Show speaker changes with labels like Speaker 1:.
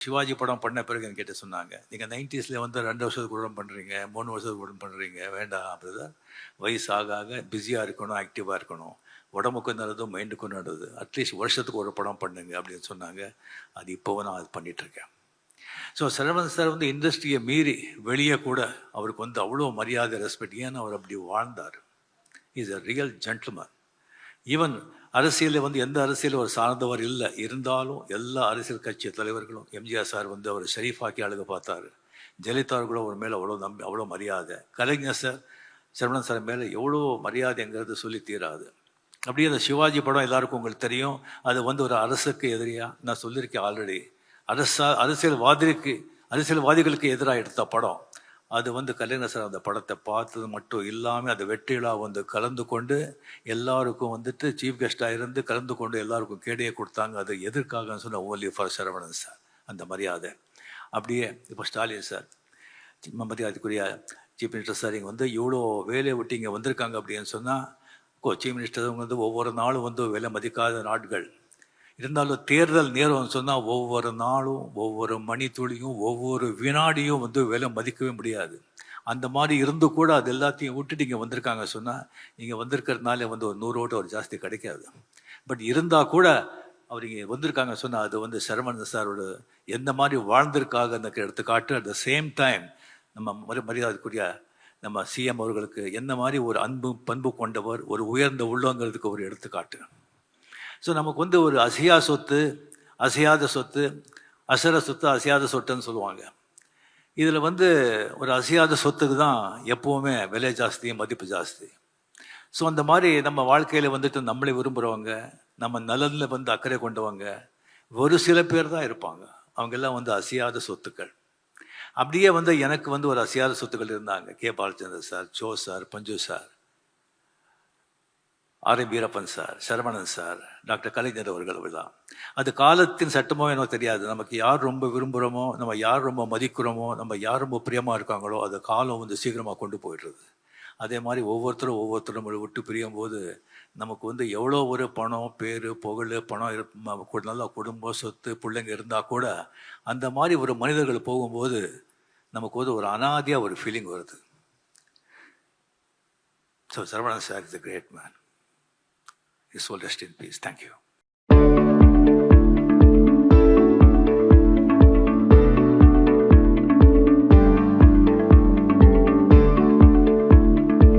Speaker 1: சிவாஜி படம் பண்ண பிறகு என்கிட்ட சொன்னாங்க நீங்கள் நைன்டிஸில் வந்து ரெண்டு வருஷத்துக்கு உடம்பு பண்ணுறீங்க மூணு வருஷத்துக்கு உடம்பு பண்ணுறீங்க வேண்டாம் அப்படிதான் வயசு ஆக ஆக பிஸியாக இருக்கணும் ஆக்டிவாக இருக்கணும். உடம்புக்கும் நல்லது மைண்டுக்கும் நல்லது. அட்லீஸ்ட் வருஷத்துக்கு ஒரு படம் பண்ணுங்க அப்படின்னு சொன்னாங்க. அது இப்போவும் நான் அது பண்ணிகிட்ருக்கேன் ஸோ சரவணன் சார் வந்து இண்டஸ்ட்ரியை மீறி வெளியே கூட அவருக்கு வந்து அவ்வளோ மரியாதை ரெஸ்பெக்ட் ஏன்னு அவர் அப்படி வாழ்ந்தார்? Is a real gentleman even அரசியலில் வந்து எந்த அரசியலும் அவர் சார்ந்தவர் இல்லை. இருந்தாலும் எல்லா அரசியல் கட்சி தலைவர்களும் எம்ஜிஆர் சார் வந்து அவர் ஷெரீஃபாக்கி அழகு பார்த்தாரு. ஜெயலலிதா கூட அவர் மேலே அவ்வளோ நம்பி அவ்வளோ மரியாதை. கலைஞர் சார் சரவணன் சார் மேலே எவ்வளோ மரியாதைங்கிறது சொல்லி தீராது. அப்படியே அந்த சிவாஜி படம் எல்லாருக்கும் உங்களுக்கு தெரியும். அது வந்து ஒரு அரசுக்கு எதிரியாக நான் சொல்லியிருக்கேன் ஆல்ரெடி அரசா அரசியல்வாதிக்கு அரசியல்வாதிகளுக்கு எதிராக எடுத்த படம். அது வந்து கலைஞர் சார் அந்த படத்தை பார்த்தது மட்டும் இல்லாமல் அந்த வெற்றிலா வந்து கலந்து கொண்டு எல்லாருக்கும் வந்துட்டு சீஃப் கெஸ்டாக இருந்து கலந்து கொண்டு எல்லாருக்கும் கேடையை கொடுத்தாங்க. அது எதற்காகன்னு சொன்ன ஓன்லி ஃபார் சரவணன் சார் அந்த மரியாதை. அப்படியே இப்போ ஸ்டாலின் சார் மரியாதைக்குரிய சீஃப் மினிஸ்டர் சார் இங்கே வந்து இவ்வளோ வேலையை விட்டு இங்கே வந்திருக்காங்க அப்படின்னு சொன்னால் சீஃப் மினிஸ்டர் வந்து ஒவ்வொரு நாளும் வந்து விலை மதிக்காத நாட்கள். இருந்தாலும் தேர்தல் நேரம் சொன்னால் ஒவ்வொரு நாளும் ஒவ்வொரு மணித்துளியும் ஒவ்வொரு வினாடியும் வந்து விலை மதிக்கவே முடியாது. அந்த மாதிரி இருந்து கூட அது எல்லாத்தையும் விட்டுட்டு இங்கே வந்திருக்காங்க சொன்னால் இங்கே வந்திருக்கிறதுனால வந்து ஒரு நூறு ஓட்டு ஒரு ஜாஸ்தி கிடைக்காது. பட் இருந்தால் கூட அவர் இங்கே வந்திருக்காங்க சொன்னால் அது வந்து சரவணன் சாரோட எந்த மாதிரி வாழ்ந்திருக்காங்க அந்த எடுத்துக்காட்டு அட் த சேம் டைம் நம்ம மறு மரியாதைக்குரிய நம்ம சிஎம் அவர்களுக்கு என்ன மாதிரி ஒரு அன்பு பண்பு கொண்டவர் ஒரு உயர்ந்த உள்ளங்கிறதுக்கு ஒரு எடுத்துக்காட்டு. ஸோ நமக்கு வந்து ஒரு அசையா சொத்து அசையாத சொத்து அசர சொத்து அசையாத சொத்துன்னு சொல்லுவாங்க. இதில் வந்து ஒரு அசையாத சொத்துக்கு தான் எப்போவுமே விலை ஜாஸ்தி மதிப்பு ஜாஸ்தி. ஸோ அந்த மாதிரி நம்ம வாழ்க்கையில் வந்துட்டு நம்மளை விரும்புகிறவங்க நம்ம நலனில் வந்து அக்கறை கொண்டவங்க ஒரு சில பேர் தான் இருப்பாங்க. அவங்க எல்லாம் வந்து அசையாத சொத்துக்கள். அப்படியே வந்து எனக்கு வந்து ஒரு அசையாத சொத்துக்கள் இருந்தாங்க. K. Balachandra sir Jo sir Panchu sir. R. M. Veerappan sir Saravanan sir doctor Kalaignar அவர்கள் தான் அது காலத்தின் சட்டமோ எனக்கு தெரியாது. நமக்கு யார் ரொம்ப விரும்புகிறோமோ நம்ம யார் ரொம்ப மதிக்கிறோமோ நம்ம யார் ரொம்ப பிரியமாக இருக்காங்களோ அது காலம் வந்து சீக்கிரமாக கொண்டு போயிடுறது. அதே மாதிரி ஒவ்வொருத்தரும் ஒவ்வொருத்தரும் விட்டு பிரியும் போது நமக்கு வந்து எவ்வளோ ஒரு பணம் பேர் புகழ் பணம் நல்லா நல்ல குடும்பம் சொத்து பிள்ளைங்க இருந்தால் கூட அந்த மாதிரி ஒரு மனிதர்கள் போகும்போது நமக்கு வந்து ஒரு அனாதியாக ஒரு ஃபீலிங் வருது. So Saravanan sir is a great man is soul rest in peace. Thank you.